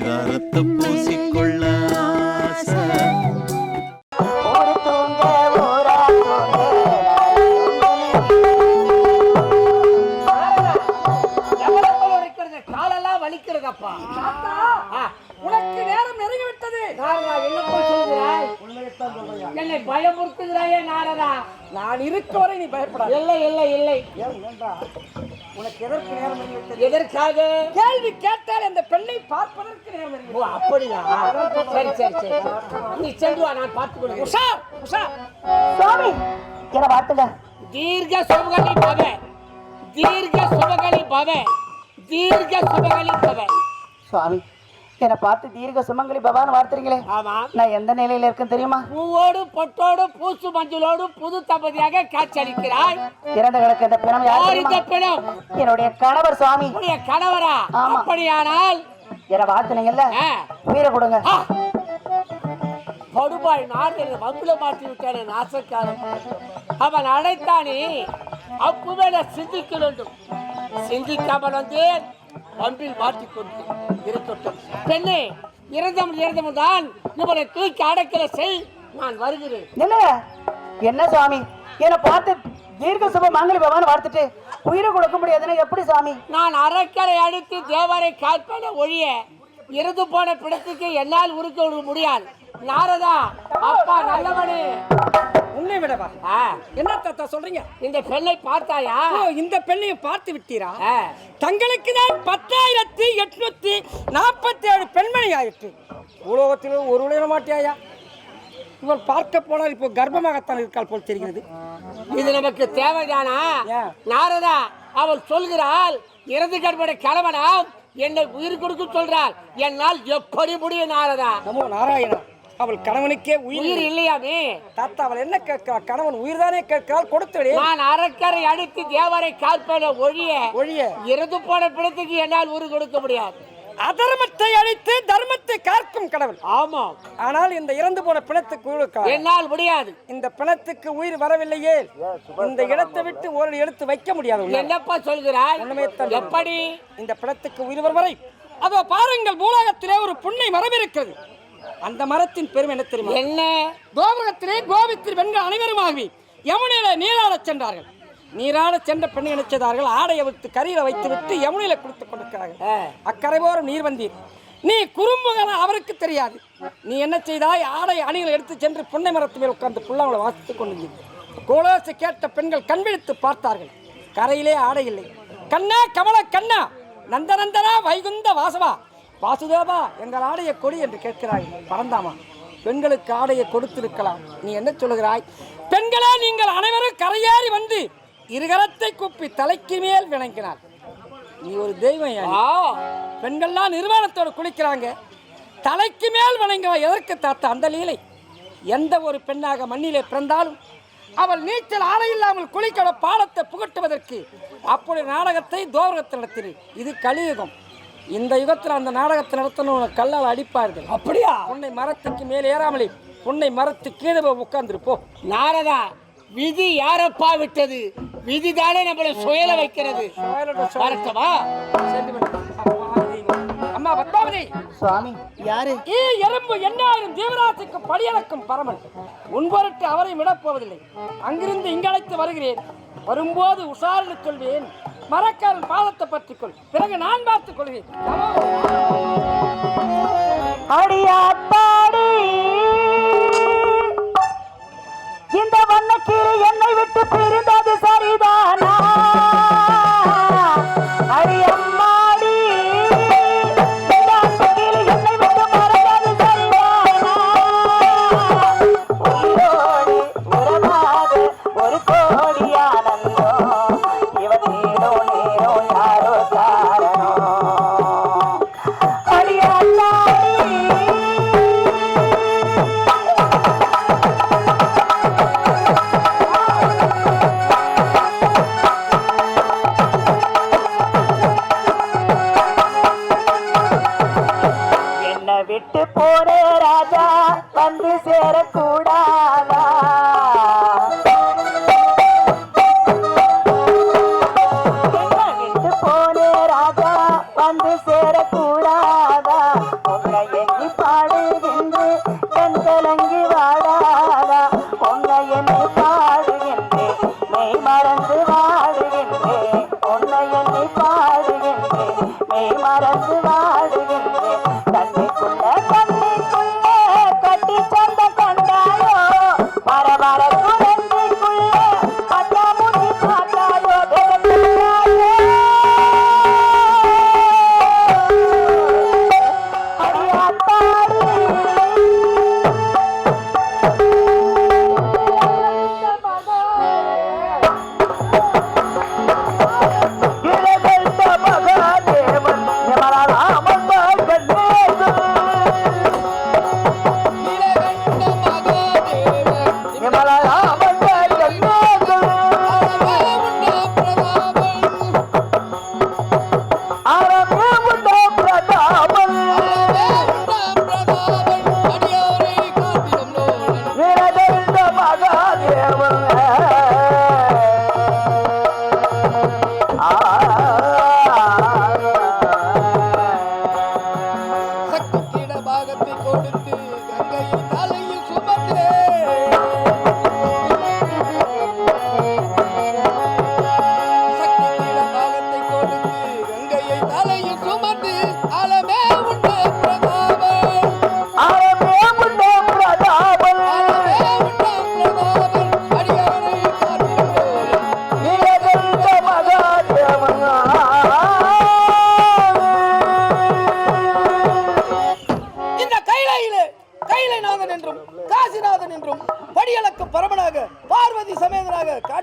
பரிதாரத்தை பூசிக்கொள்ள காலெல்லாம் வலிக்கிறதப்பா ஆ, உனக்கு நேரம் நெருங்கிவிட்டது என்னை பயமுறுத்துகிறாயே நாரதா. நான் இருக்க வரை நீ பயப்படாத. இல்லை இல்லை இல்லை? உனக்கு எதற்கு நேரம் எதற்காக? கேள்வி கேட்டால் அந்த பெண்ணை பார்ப்பதற்கு நேரம் ஓ அப்படியா? சரி சரி சரி. நீ சென்று வா நான் பார்த்துக் கொள்கிறேன். உஷா உஷா சுவாமி. என்ன தீர்க்க சுபகலி பவ. தீர்க்க சுபகலி பவ. தீர்க்க சுபகலி பவ. சுவாமி. என்னை பார்த்து தீர்க்க சுமங்கலி பவான்னு வார்த்தைங்களே நான் எந்த நிலையில இருக்கேன் தெரியுமா? பூவோடு பொட்டோடு பூசு மஞ்சளோடு புது தம்பதியாக காட்சியளிக்கிறாய். இறந்த கிடக்க இந்த பிணம் யார் இந்த? பிணம்? என்னுடைய கணவர் சுவாமி. கணவரா. அப்படியானால்? என்னை வாழ்த்துனீங்கல்ல ஆ, உயிரை கொடுங்க. படுபாய் நாடு மங்குல மாட்டி விட்டான நாசக்காரன் அவன் அடைத்தானே அப்பவே நான் சிந்திக்க வேண்டும். சிந்திக்காமல் வந்தேன். பம்பில் மாட்டிக்கொண்டு இருக்கட்டும் பெண்ணே இறந்தவன் இறந்தவன் தான் இவனை தூக்கி அடைக்கல செய் நான் வருகிறேன். என்ன என்ன சுவாமி? என்னை பார்த்து தீர்க்க சுப மங்களி பவான்னு வார்த்துட்டு உயிரை கொடுக்க முடியாதுன்னா எப்படி சுவாமி? நான் அறக்கரை அடித்து தேவரை காப்பன ஒழிய இறந்து போன பிடத்துக்கு என்னால் உருக்க விட முடியாது. நாரதா அப்பா நல்லவனே. உன்னை விடவா ஆ, என்ன தாத்தா சொல்றீங்க? இந்த பெண்ணை பார்த்தாயா? இந்த பெண்ணையும் பார்த்து விட்டீரா? தங்களுக்கு தான் பத்தாயிரத்தி எட்நூத்தி நாற்பத்தி ஏழு பெண்மணி ஆயிற்று. உலகத்தில் ஒரு உலக மாட்டியாயா? இவள் பார்க்க போனால் இப்போ கர்ப்பமாகத்தான் இருக்காள் போல் தெரிகிறது. இது நமக்கு தேவைதானா? நாரதா அவள் சொல்கிறாள் இறந்து கற்பனை கிளம்பலாம் என்னை உயிர் கொடுக்க சொல்றாள். என்னால் எப்படி முடியும் நாரதா? நமோ நாராயணா. அவள் கணவனுக்கே உயிர் இல்லையாமே? தாத்தா அவள் என்ன கேட்கிறாள் கணவன் உயிர் தானே கேட்கிறாள்? கொடுத்து நான் அறக்கரை அடித்து தேவரை காப்பன ஒழிய ஒழிய. இறந்து போன பிடத்துக்கு என்னால் உயிர் கொடுக்க முடியாது. அதர்மத்தை அழித்து தர்மத்தை காக்கும் கடவுள். ஆமா. ஆனால் இந்த இறந்து போன பிணத்துக்கு? என்னால் முடியாது. இந்த பிணத்துக்கு உயிர் வரவில்லையே. இந்த இடத்தை விட்டு ஒரு எடுத்து வைக்க முடியாது. என்னப்பா சொல்கிறாய்? எப்படி? இந்த பிணத்துக்கு உயிர் வரும் வரை. அதோ பாருங்கள் பூலோகத்திலே ஒரு புன்னை மரம் இருக்கிறது. அந்த மரத்தின் பெருமை என்ன தெரியுமா? என்ன? கோபுரத்திலே கோபித்திரு பெண்கள் அனைவருமாகி யமுனையில நீராடச் சென்றார்கள். நீராடச் சென்ற பெண்ணை நினைச்சதார்கள் ஆடையை விட்டு கரியில வைத்து விட்டு யமுனையில கொடுத்துக் கொண்டிருக்கிறார்கள். அக்கரை போரும் நீர் வந்தீர். நீ குறும்புகன அவருக்கு தெரியாது. நீ என்ன செய்தாய்? ஆடை அணிகளை எடுத்து சென்று புன்னை மரத்து மேல் உட்கார்ந்து புல்லாங்களை வாசித்துக் கொண்டிருந்தீர். கோலோசை கேட்ட பெண்கள் கண்விழித்து பார்த்தார்கள். கரையிலே ஆடை இல்லை. கண்ணா கமல கண்ணா நந்தநந்தனா வைகுந்த வாசவா வாசுதேவா எங்கள் ஆடையை கொடி என்று கேட்கிறார்கள் பறந்தாமா பெண்களுக்கு ஆடையை கொடுத்திருக்கலாம். நீ என்ன சொல்லுகிறாய்? பெண்களே நீங்கள் அனைவரும் கரையேறி வந்து இருகரத்தை குப்பி தலைக்கு மேல் விளங்கினார் நீ ஒரு தெய்வம் பெண்கள்லாம் நிர்வாணத்தோடு குளிக்கிறாங்க. தலைக்கு மேல் வணங்க எதற்கு தாத்தா அந்த லீலை? எந்த ஒரு பெண்ணாக மண்ணிலே பிறந்தாலும் அவள் நீச்சல் ஆடை இல்லாமல் குளிக்கட பாலத்தை புகட்டுவதற்கு அப்படி நாடகத்தை தோரகத்தில் நடத்தினேன் இது கலியுகம். இந்த யுகத்தில் அந்த நாடகத்தை நடத்தணும் கல்லால் அடிப்பார்கள். அப்படியா? பொன்னை மரத்துக்கு மேல் ஏறாமலே பொன்னை மரத்து கீழே உட்கார்ந்துருப்போ நாரதா விதி யாரப்பா விட்டது? விதி தானே நம்மளை சுயல வைக்கிறது. வரட்டவா அம்மா பத்மாவதி! சுவாமி யாரு? ஈ எறும்பு எண்ணாயிரம் ஜீவராசிக்கு படியளக்கும் பரமன். உன்பொருட்டு அவரை விடப்போவதில்லை அங்கிருந்து இங்கழைத்து வருகிறேன். வரும்போது உஷாரில் சொல்வேன். மரக்காரன் பாதத்தை பற்றிக்கொள். பிறகு நான் பார்த்துக் கொள்வேன். நமோ. அடியாத்தாடி இந்த வண்ணக்கிளி என்னை விட்டு பிரிந்தது சரிதானா?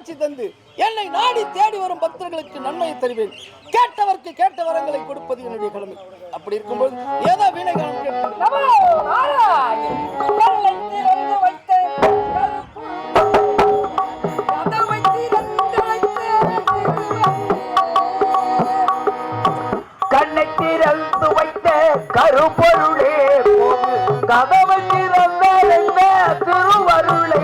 காட்சி தந்து என்னை நாடி தேடி வரும் பக்தர்களுக்கு நன்மையை தருவேன். கேட்டவர்க்கு கேட்ட வரங்களை கொடுப்பது என்னுடைய கடமை. அப்படி இருக்கும்போது ஏதோ வீணை கண்ணை திறந்து வைத்த கருப்பொருளே கதவை திறந்த திருவருளே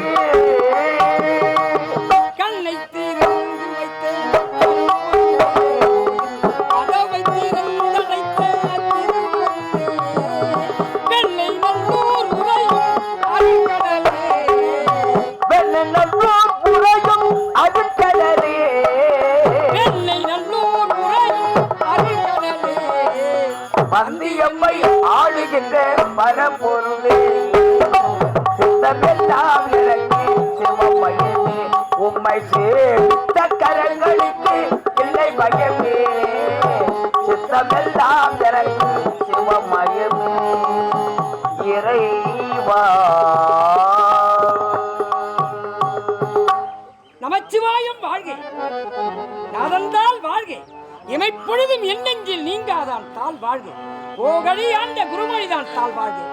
உம்மை சேர்த்த கரங்களுக்கு இல்லை மயமே சித்தமெல்லாம் இறங்கி சிவமயமே. இறைவா. நமச்சிவாயம் வாழ்கை. நடந்தால் வாழ்கை. இமைப்பொழுதும் எண்ணெஞ்சில் நீங்காதான் தால் வாழ்கை. ஓகழி ஆண்ட குருமொழிதான் தால் வாழ்கை.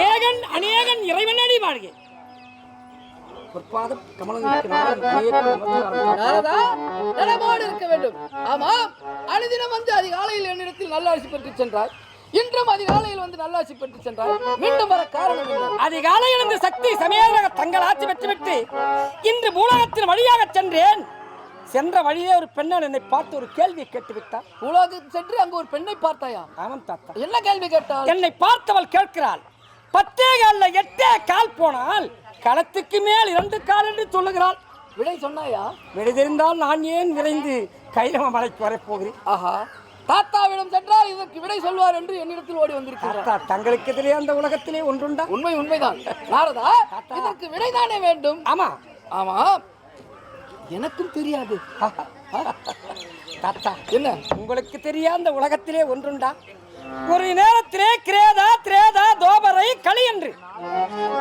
ஏகன் அநேகன் இறைவனடி வாழ்கை. பொற்பாதம் கமலங்களுக்கு இருக்க வேண்டும். ஆமாம் அனுதினம் வந்து அதிகாலையில் என்னிடத்தில் நல்லாட்சி பெற்று சென்றாய். இன்றும் அதிகாலையில் வந்து நல்லாட்சி பெற்று சென்றாய். மீண்டும் வர காரணம் அதிகாலையில் இந்த சக்தி சமேதராக தங்கள் ஆட்சி பெற்றுவிட்டு இன்று பூலகத்தின் வழியாக சென்றேன். சென்ற வழியே ஒரு பெண்ணால் என்னை பார்த்து ஒரு கேள்வியை கேட்டுவிட்டார் உலகம் சென்று அங்கு ஒரு பெண்ணை பார்த்தாயா? ஆமாம் தாத்தா. என்ன கேள்வி கேட்டால் என்னை பார்த்தவள் கேட்கிறாள். பத்தே கால்ல எட்டே கால் போனால் களத்துக்கு மேல் இரண்டு கால் என்று சொல்லுகிறாள். விடை சொன்னாயா? விடுதிருந்தால் நான் ஏன் விரைந்து கைலம மலைக்கு வரப் போகிறேன்? ஆஹா. தாத்தாவிடம் சென்றால் இதற்கு விடை சொல்வார் என்று என்னிடத்தில் ஓடி வந்திருக்கிறார். தங்களுக்கு எதிரே அந்த உலகத்திலே ஒன்றுண்டா? உண்மை உண்மைதான். நாரதா இதற்கு விடைதானே வேண்டும்? ஆமா. ஆமா. எனக்கும் தெரியாது. தாத்தா என்ன? உங்களுக்கு தெரியாத உலகத்திலே ஒன்றுண்டா? ஒரு நேரத்திலே கிரேதா திரேதா தோபரை களி என்று.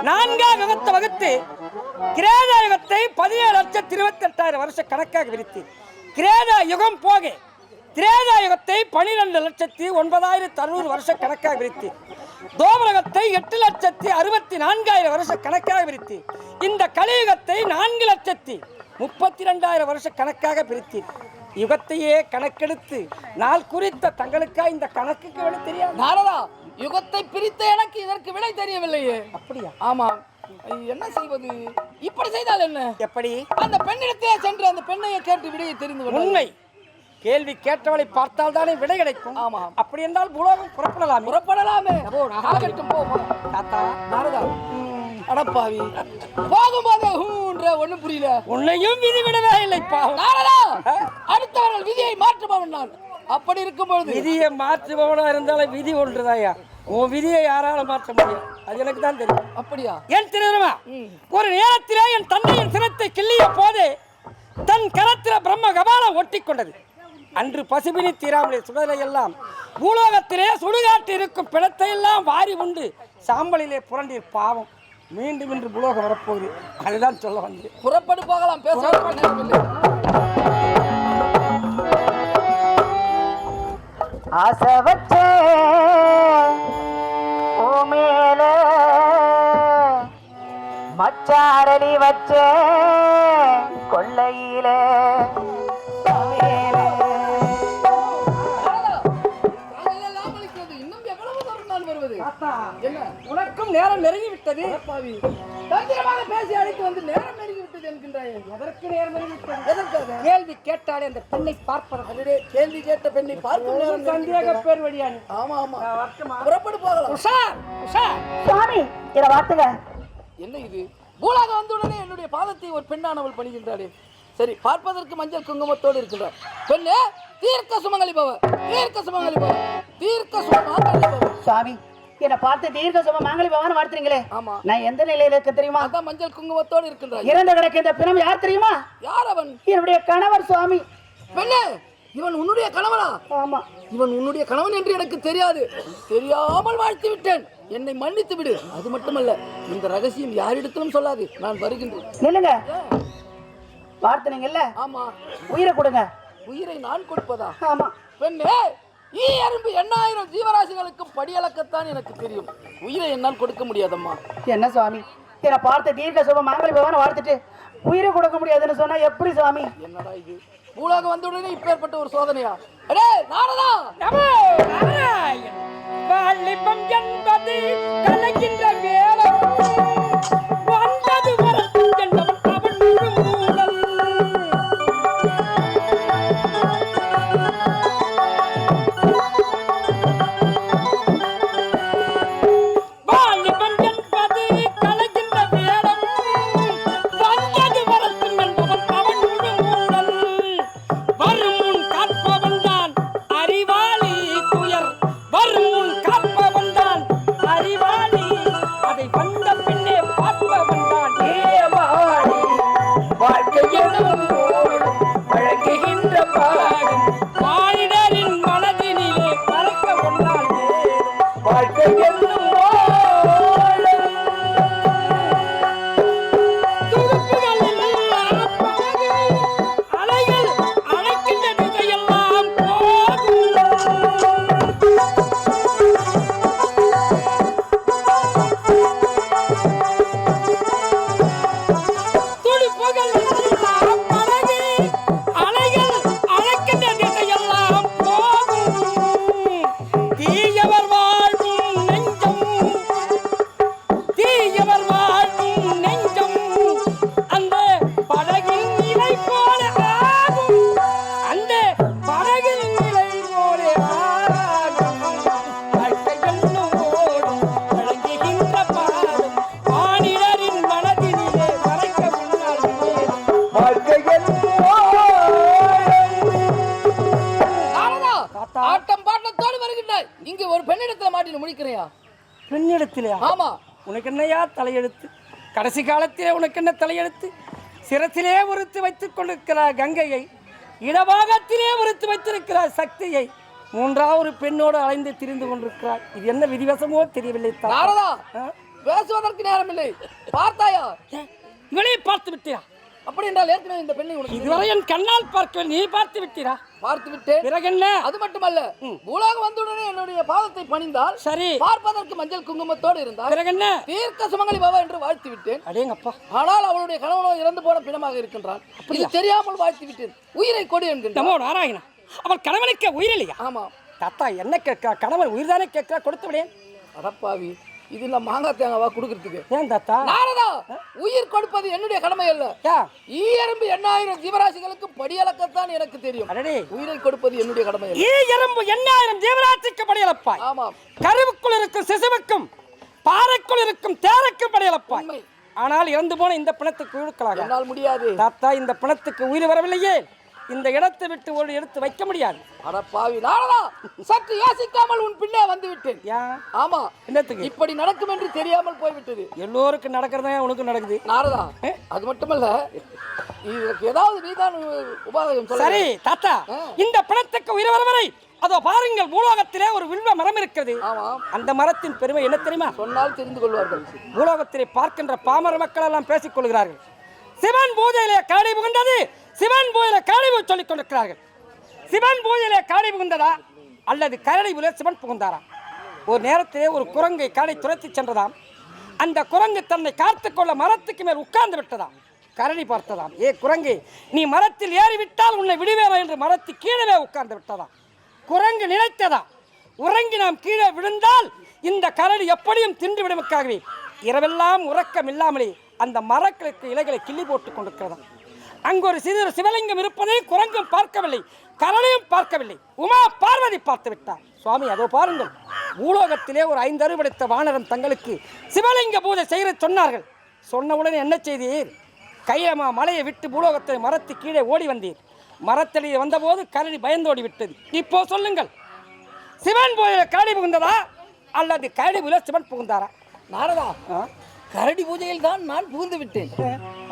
நான்காம் விபத்தை வகுத்து கிரேதா யுகத்தை பதினேழு லட்சத்தி இருபத்தி எட்டாயிரம் வருஷ கணக்காக விரித்து கிரேதா யுகம் போக திரேதா யுகத்தை பனிரெண்டு லட்சத்தி ஒன்பதாயிரத்தி அறுநூறு வருஷ கணக்காக விரித்து தோபரகத்தை எட்டு லட்சத்தி அறுபத்தி நான்காயிரம் வருஷ கணக்காக விரித்து இந்த கலியுகத்தை நான்கு லட்சத்தி முப்பத்தி ரெண்டாயிரம் வருஷ கணக்காக பிரித்து யுகத்தையே கணக்கெடுத்து நாள் குறித்த தங்களுக்கா இந்த கணக்குக்கு விட தெரியாது. நாரதா யுகத்தை பிரித்த எனக்கு இதற்கு விடை தெரியவில்லையே. அப்படியா? ஆமாம் என்ன செய்வது? இப்படி செய்தால் என்ன? எப்படி? அந்த பெண்ணிடத்தையே சென்று அந்த பெண்ணையை கேட்டு விடையை தெரிந்து உண்மை. கேள்வி கேட்டவளை பார்த்தால் தானே விடை கிடைக்கும். ஆமாம். அப்படி என்றால் பூலோகம் புறப்படலாம். புறப்படலாமே. தாத்தா நாரதா. அடப்பாவி. போகும்போதே ஹூன்ற ஒண்ணும் புரியல. உன்னையும் விதி விடவே இல்லை பாவம். அடுத்தவர்கள் விதியை மாற்றுபவன் நான். அப்படி இருக்கும் பொழுது விதியை மாற்றுபவனா இருந்தாலும் விதி ஒன்றுதாயா உன் விதியை யாரால மாற்ற முடியும்? அது எனக்கு தான் தெரியும். அப்படியா? ஏன் தெரியுமா ஒரு நேரத்திலே என் தந்தையின் சிரத்தை கிள்ளிய போது தன் கரத்தில பிரம்ம கபாலம் ஒட்டி கொண்டது. அன்று பசுபினி தீராமலே சுடலை எல்லாம் பூலோகத்திலே சுடுகாட்டு இருக்கும் பிணத்தை எல்லாம் வாரி உண்டு சாம்பலிலே புரண்டி பாவம். மீண்டும் இன்று பூலோகம் வரப்போகுது. அதுதான் சொல்ல வந்தேன். புறப்படு போகலாம் நேரமில்லை ஆசை வச்சே ஓ மேல. மச்சாரடி வச்சே கொள்ளையில. உனக்கும் நேரம் நெருங்கி விட்டது. பாவி தந்திரமாக பேசி அழைத்து வந்து நேரம் நெருங்கி விட்டது என்கின்றாயே. எதற்கு நேரம் நெருங்கி விட்டது எதற்காக? கேள்வி கேட்டாலே அந்த பெண்ணை பார்ப்பதற்கு கேள்வி கேட்ட பெண்ணை பார்க்கும் நேரம் சந்தேக. பேர் வழியானி ஆமா ஆமா. புறப்படு போகலாம். உஷார் உஷார். சுவாமி இதை வாத்துங்க. என்ன இது? பூலாக வந்தவுடனே என்னுடைய பாதத்தை ஒரு பெண்ணானவள் பணிகின்றாளே. சரி பார்ப்பதற்கு மஞ்சள் குங்குமத்தோடு இருக்கின்றார். பெண்ணே தீர்க்க சுமங்கலி பவ. தீர்க்க சுமங்கலி பவ. தீர்க்க சுமங்கலி பவ சுவாமி என்னை பார்த்து தீர்க்க சும மாங்கலி பவான் வாழ்த்துறீங்களே. ஆமா. நான் எந்த நிலையில இருக்க தெரியுமா? அதான் மஞ்சள் குங்குமத்தோடு இருக்கின்றாய். இறந்து கிடக்க இந்த பிணம் யார் தெரியுமா? யார் அவன்? என்னுடைய கணவர் சுவாமி. பெண்ணே இவன் உன்னுடைய கணவனா? ஆமா. இவன் உன்னுடைய கணவன் என்று எனக்கு தெரியாது. தெரியாமல் வாழ்த்து விட்டேன். என்னை மன்னித்து விடு. அது மட்டுமல்ல இந்த ரகசியம் யாரிடத்திலும் சொல்லாது. நான் வருகின்றேன். நில்லுங்க. வாழ்த்துனீங்கல்ல ஆமா. உயிரை கொடுங்க. உயிரை நான் கொடுப்பதா? ஆமா. பெண்ணே ஈ அரும்பு எண்ணாயிரம் ஜீவராசிகளுக்கு படியளக்கத்தான் எனக்கு தெரியும். உயிரை என்னால் கொடுக்க முடியாதம்மா. என்ன சுவாமி? என்னை பார்த்து தீர்க்க சுப மாங்கலி பவான் வாழ்த்துட்டு உயிரை கொடுக்க முடியாதுன்னு சொன்னா எப்படி சுவாமி? என்னடா இது? பூலாக வந்தவுடனே இப்பேற்பட்ட ஒரு சோதனையா? அடே நாரதா! நமோ நாராயண். என்பது கலைகின்ற வேலம் உனக்கு என்னையா தலையெழுத்து? கடைசி காலத்திலே உனக்கு என்ன தலையெழுத்து? சிரத்திலே உறுத்து வைத்துக் கொண்டிருக்கிறார் கங்கையை இடபாகத்திலே உறுத்து வைத்திருக்கிறார் சக்தியை. மூன்றாவது ஒரு பெண்ணோடு அலைந்து திரிந்து கொண்டிருக்கிறார். இது என்ன விதிவசமோ தெரியவில்லை? பேசுவதற்கு நேரமில்லை. பார்த்தாயா? இவளை பார்த்து விட்டியா? அப்படி என்றால் ஏற்கனவே இந்த பெண்ணை உனக்கு இதுவரை என் கண்ணால் பார்க்க நீ பார்த்து விட்டீரா பார்த்து விட்டேன் பிறகு என்ன அது மட்டுமல்ல பூலாக வந்தவுடனே என்னுடைய பாதத்தை பணிந்தால் சரி. பார்ப்பதற்கு மஞ்சள் குங்குமத்தோடு இருந்தால் பிறகு என்ன தீர்க்க சுமங்கலி பாபா என்று வாழ்த்து விட்டேன் அடேங்கப்பா. ஆனால் அவளுடைய கணவனோ இறந்து போன பிணமாக இருக்கின்றான். இது தெரியாமல் வாழ்த்து விட்டேன் உயிரை கொடு என்கின்றான். நமோ நாராயணா அவள் கணவனுக்கு உயிரில்லையா ஆமா தாத்தா என்ன கேட்க? கணவன் உயிர்தானே கேட்க? கொடுத்து விடேன் அடப்பாவி. இது நான் மாங்காய் தேங்காவா கொடுக்கறதுக்கு? ஏன் தாத்தா? நாரதா உயிர் கொடுப்பது என்னுடைய கடமை அல்ல. ஈயரும்பு எண்ணாயிரம் ஜீவராசிகளுக்கு படியளக்கத்தான் எனக்கு தெரியும். உயிரை கொடுப்பது என்னுடைய கடமை அல்ல. ஈ எறும்பு எண்ணாயிரம் ஜீவராட்சிக்கு படையலப்பாய் ஆமாம். கருவுக்குள் இருக்கும் சிசுவுக்கும் பாறைக்குள் இருக்கும் தேரைக்கும் படையலப்பாய் உண்மை. ஆனால் இறந்து போன இந்த பிணத்துக்கு இழுக்கலாக. என்னால் முடியாது. தாத்தா இந்த பிணத்துக்கு உயிர் வரவில்லையே. இந்த இடத்தை விட்டு ஒரு எடுத்து வைக்க முடியாது. அட பாவி நாரதா சற்று யோசிக்காமல் உன் பின்னே வந்து விட்டேன். ஏன்? ஆமா என்னத்துக்கு? இப்படி நடக்கும் என்று தெரியாமல் போய்விட்டது. எல்லோருக்கும் நடக்கிறதா உனக்கு நடக்குது? நாரதா அது மட்டுமல்ல இதற்கு ஏதாவது நீதான் உபாதகம் சொல்ல சரி தாத்தா இந்த பிணத்துக்கு உயிர் வரும் வரை அதோ பாருங்கள் பூலோகத்திலே ஒரு வில்வ மரம் இருக்கிறது. அந்த மரத்தின் பெருமை என்ன தெரியுமா? சொன்னால் தெரிந்து கொள்வார்கள். பூலோகத்திலே பார்க்கின்ற பாமர மக்கள் எல்லாம் பேசிக் கொள்கிறார்கள். சிவன் பூஜையிலே காடை புகுந்தது சிவன் பூஜையில கரடி சொல்லிக் கொண்டிருக்கிறார்கள். சிவன் பூஜையிலே கரடி புகுந்ததா? அல்லது கரடி பூஜை சிவன் புகுந்தாரா? ஒரு நேரத்திலே ஒரு குரங்கை கரடி துரத்தி சென்றதாம். அந்த குரங்கு தன்னை காத்துக்கொள்ள மரத்துக்கு மேல் உட்கார்ந்து விட்டதாம். கரடி பார்த்ததாம் ஏ குரங்கு நீ மரத்தில் ஏறிவிட்டால் உன்னை விடுவேனா? என்று மரத்து கீழே உட்கார்ந்து விட்டதாம். குரங்கு நினைத்ததா உறங்கி நாம் கீழே விழுந்தால் இந்த கரடி எப்படியும் தின்று விடுவதற்காகவே இரவெல்லாம் உறக்கம் இல்லாமலே அந்த மரங்களுக்கு இலைகளை கிள்ளி போட்டுக் கொண்டிருக்கிறதாம். அங்கு ஒரு சிறு சிவலிங்கம் இருப்பதை குரங்கும் பார்க்கவில்லை கரடியும் பார்க்கவில்லை. உமா பார்வதி பார்த்து விட்டார். சுவாமி அதோ பாருங்கள். பூலோகத்திலே ஒரு ஐந்து அறுவடைத்த வானரன் தங்களுக்கு சிவலிங்க பூஜை செய்ய சொன்னார்கள். சொன்னவுடனே என்ன செய்தீர்? கையமா மலையை விட்டு பூலோகத்தை மரத்து கீழே ஓடி வந்தீர். மரத்தடியில் வந்தபோது கரடி பயந்தோடி விட்டது. இப்போ சொல்லுங்கள். சிவன் போயில கரடி புகுந்ததா? அல்லது கரடி போயில சிவன் புகுந்தாரா? நாரதா ஆ? கரடி பூஜையில் தான் நான் புகுந்து விட்டேன்.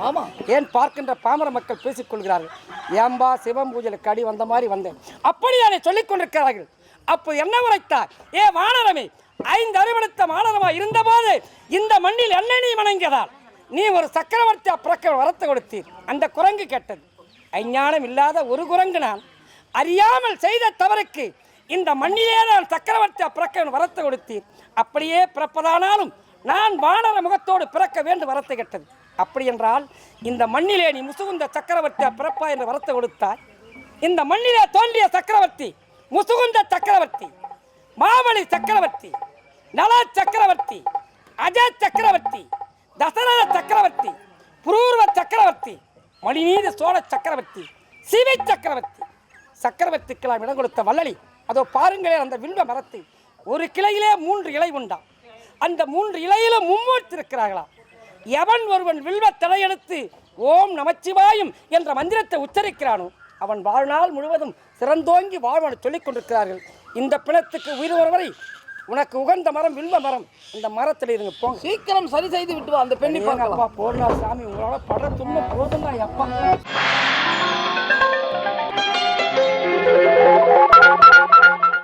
ஆமா ஏன் பார்க்கின்ற பாமர மக்கள் பேசிக் கொள்கிறார்கள்? ஏம்பா சிவம் பூஜையில் கடி வந்த மாதிரி வந்தேன். அப்படி அதை சொல்லிக் கொண்டிருக்கிறார்கள். அப்போ என்ன உரைத்தார்? ஏ வானரமே ஐந்து அறிவெடுத்த வானரமா இருந்தபோது இந்த மண்ணில் என்ன நீ வணங்கியதால் நீ ஒரு சக்கரவர்த்தியா பிறக்க வரத்தை கொடுத்தீர். அந்த குரங்கு கேட்டது. அஞ்ஞானம் இல்லாத ஒரு குரங்கு நான். அறியாமல் செய்த தவறுக்கு இந்த மண்ணிலே நான் சக்கரவர்த்தியா பிறக்க வரத்தை கொடுத்தீர். அப்படியே பிறப்பதானாலும் நான் வானர முகத்தோடு பிறக்க வேண்டும் வரத்தை கெட்டது. அப்படி என்றால் இந்த மண்ணிலே நீ முசுகுந்த சக்கரவர்த்தி பிறப்பா என்று வரத்தை கொடுத்தார் இந்த மண்ணிலே தோன்றிய சக்கரவர்த்தி முசுகுந்த சக்கரவர்த்தி மாமலி சக்கரவர்த்தி நல சக்கரவர்த்தி அஜ சக்கரவர்த்தி தசரத சக்கரவர்த்தி புரூர்வ சக்கரவர்த்தி மணிநீத சோழ சக்கரவர்த்தி சிவி சக்கரவர்த்தி. சக்கரவர்த்திக்கெல்லாம் இடம் கொடுத்த வள்ளலி அதோ பாருங்களேன் அந்த வில்வ மரத்தில் ஒரு கிளையிலே மூன்று இலை உண்டாம். அந்த மூன்று இலையில மும்மூர்த்தி இருக்கிறார்களா எவன் ஒருவன் வில்வ தலையெடுத்து ஓம் நமச்சிவாயும் என்ற மந்திரத்தை உச்சரிக்கிறானோ அவன் வாழ்நாள் முழுவதும் சிறந்தோங்கி வாழ்வன சொல்லிக் கொண்டிருக்கிறார்கள். இந்த பிணத்துக்கு உயிர் ஒருவரை உனக்கு உகந்த மரம் வில்வ மரம் இந்த மரத்தில் இருங்க போங்க. சீக்கிரம் சரி செய்து விட்டு வா அந்த பெண்ணை அப்பா போடலாம் சாமி உங்களால படுற துன்பம் போதும் அப்பா